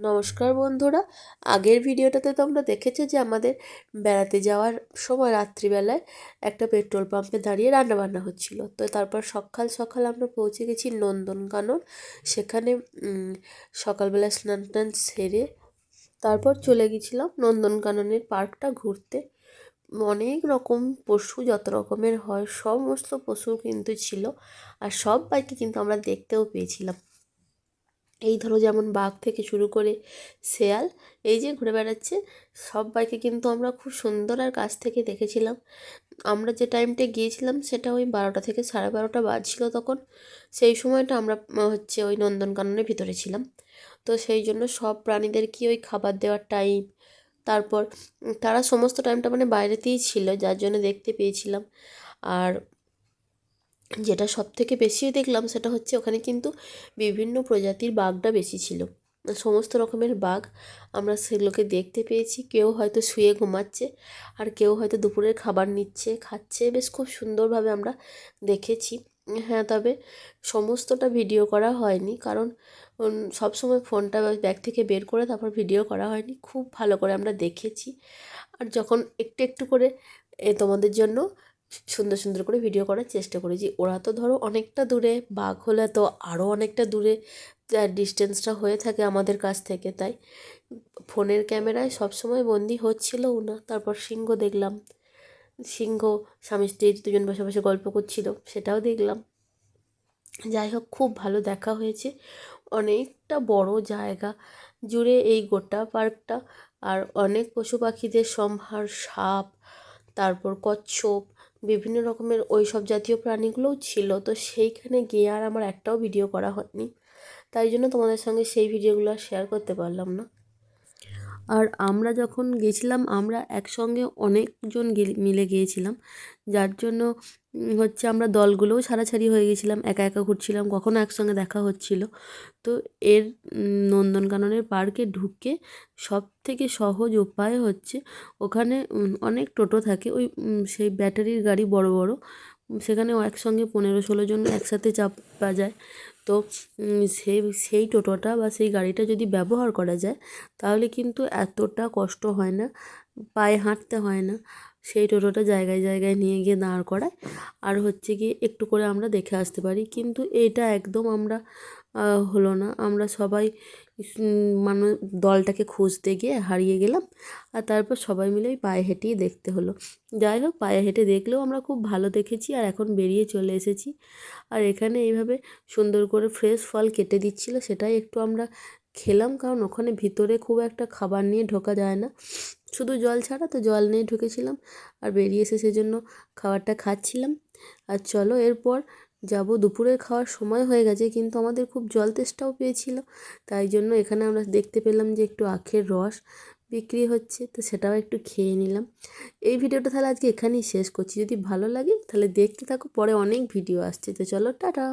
নমস্কার বন্ধুরা। আগের ভিডিওটাতে তোমরা দেখেছ যে আমাদের বেড়াতে যাওয়ার সময় রাত্রিবেলায় একটা পেট্রোল পাম্পে দাঁড়িয়ে রান্নাবান্না হচ্ছিল। তো তারপর সকাল সকাল আমরা পৌঁছে গেছি নন্দনকানন। সেখানে সকালবেলা স্নান টান সেরে তারপর চলে গেছিলাম নন্দনকাননের পার্কটা ঘুরতে। অনেক রকম পশু যত রকমের হয়, সমস্ত পশু কিন্তু ছিল। আর সব বাইকে কিন্তু আমরা দেখতেও পেয়েছিলাম। এই ধরো যেমন বাঘ থেকে শুরু করে শেয়াল, এই যে ঘুরে বেড়াচ্ছে সব বাইকে কিন্তু আমরা খুব সুন্দর আর কাছ থেকে দেখেছিলাম। আমরা যে টাইমটা গিয়েছিলাম সেটা ওই বারোটা থেকে সাড়ে বারোটা বাজছিল তখন। সেই সময়টা আমরা হচ্ছে ওই নন্দনকাননের ভিতরে ছিলাম। তো সেই জন্য সব প্রাণীদেরকে ওই খাবার দেওয়ার টাইম তারপর তারা সমস্ত টাইমটা মানে বাইরেতেই ছিল, যার জন্য দেখতে পেয়েছিলাম। আর যেটা সব থেকে বেশি দেখলাম সেটা হচ্ছে ওখানে কিন্তু বিভিন্ন প্রজাতির বাঘটা বেশি ছিল। সমস্ত রকমের বাঘ আমরা সেগুলোকে দেখতে পেয়েছি। কেউ হয়তো শুয়ে ঘুমাচ্ছে আর কেউ হয়তো দুপুরের খাবার নিচ্ছে খাচ্ছে। বেশ খুব সুন্দরভাবে আমরা দেখেছি। হ্যাঁ তবে সমস্তটা ভিডিও করা হয়নি কারণ উম, সবসময় ফোনটা ব্যাগ থেকে বের করে তারপর ভিডিও করা হয়নি। খুব ভালো করে আমরা দেখেছি। আর যখন একটু একটু করে তোমাদের জন্য সুন্দর সুন্দর করে ভিডিও করার চেষ্টা করেছি ওরা তো ধরো অনেকটা দূরে, বাঘ হলে তো আরও অনেকটা দূরে ডিস্টেন্সটা হয়ে থাকে আমাদের কাছ থেকে, তাই? ফোনের ক্যামেরায় সবসময় বন্দি হচ্ছিলও না। তারপর সিংহ দেখলাম। সিংহ, স্বামী স্ত্রী দুজন বসে বসে গল্প করছিল, সেটাও দেখলাম। যাই হোক, খুব ভালো দেখা হয়েছে। অনেকটা বড় জায়গা জুড়ে এই গোটা পার্কটা। আর অনেক পশু পাখিদের সম্ভার, সাপ, তারপর কচ্ছপ বিভিন্ন রকমের ওই সব জাতীয় প্রাণীগুলোও ছিল। তো সেইখানে গিয়ে আর আমার একটাও ভিডিও করা হয়নি। তাই জন্য তোমাদের সঙ্গে সেই ভিডিওগুলো আর শেয়ার করতে পারলাম না। আর আমরা যখন গেছিলাম, আমরা একসঙ্গে অনেকজন মিলে গিয়েছিলাম। যার জন্য হচ্ছে আমরা দলগুলোও ছাড়াছাড়ি হয়ে গেছিলাম, একা একা ঘুরছিলাম কখনও একসঙ্গে দেখা হচ্ছিল। তো এর নন্দনকাননের পার্কে ঢুকে সব থেকে সহজ উপায় হচ্ছে ওখানে অনেক টোটো থাকে, ওই সেই ব্যাটারির গাড়ি বড় বড় সেখানে একসঙ্গে পনেরো ষোলো জন একসাথে চাপা যায়। তো সেই সেই টোটোটা বা সেই গাড়িটা যদি ব্যবহার করা যায়, তাহলে কিন্তু এতটা কষ্ট হয় না, পায়ে হাঁটতে হয় না। সেই টোটোটা জায়গায় জায়গায় নিয়ে গিয়ে দাঁড় করায়। আর হচ্ছে গিয়ে একটু করে আমরা দেখে আসতে পারি। কিন্তু এটা একদম আমরা হলো না। আমরা সবাই মানে দলটাকে খুঁজতে গিয়ে হারিয়ে গেলাম। আর তারপর সবাই মিলে ওই পায়ে হেঁটেই দেখতে হলো। যাই হোক, পায়ে হেঁটে দেখলেও আমরা খুব ভালো দেখেছি আর এখন বেরিয়ে চলে এসেছি। আর এখানে এইভাবে সুন্দর করে ফ্রেশ ফল কেটে দিচ্ছিল, সেটাই একটু আমরা খেলাম, কারণ ওখানে ভিতরে খুব একটা খাবার নিয়ে ঢোকা যায় না। শুধু জল ছাড়া তো জল নিয়ে ঢুকেছিলাম। আর বেরিয়ে এসে সেজন্য খাবারটা খাচ্ছিলাম। আর চলো, এরপর যাব। দুপুরের খাওয়ার সময় হয়ে গেছে, কিন্তু আমাদের খুব জল তেষ্টাও পেয়েছিল। তাই জন্য এখানে আমরা দেখতে পেলাম যে একটু আখের রস বিক্রি হচ্ছে, তো সেটাও একটু খেয়ে নিলাম। এই ভিডিওটা তাহলে আজকে এখানেই শেষ করছি। যদি ভালো লাগে তাহলে দেখতে থাকো, পরে অনেক ভিডিও আসছে। তো চলো, টাটা!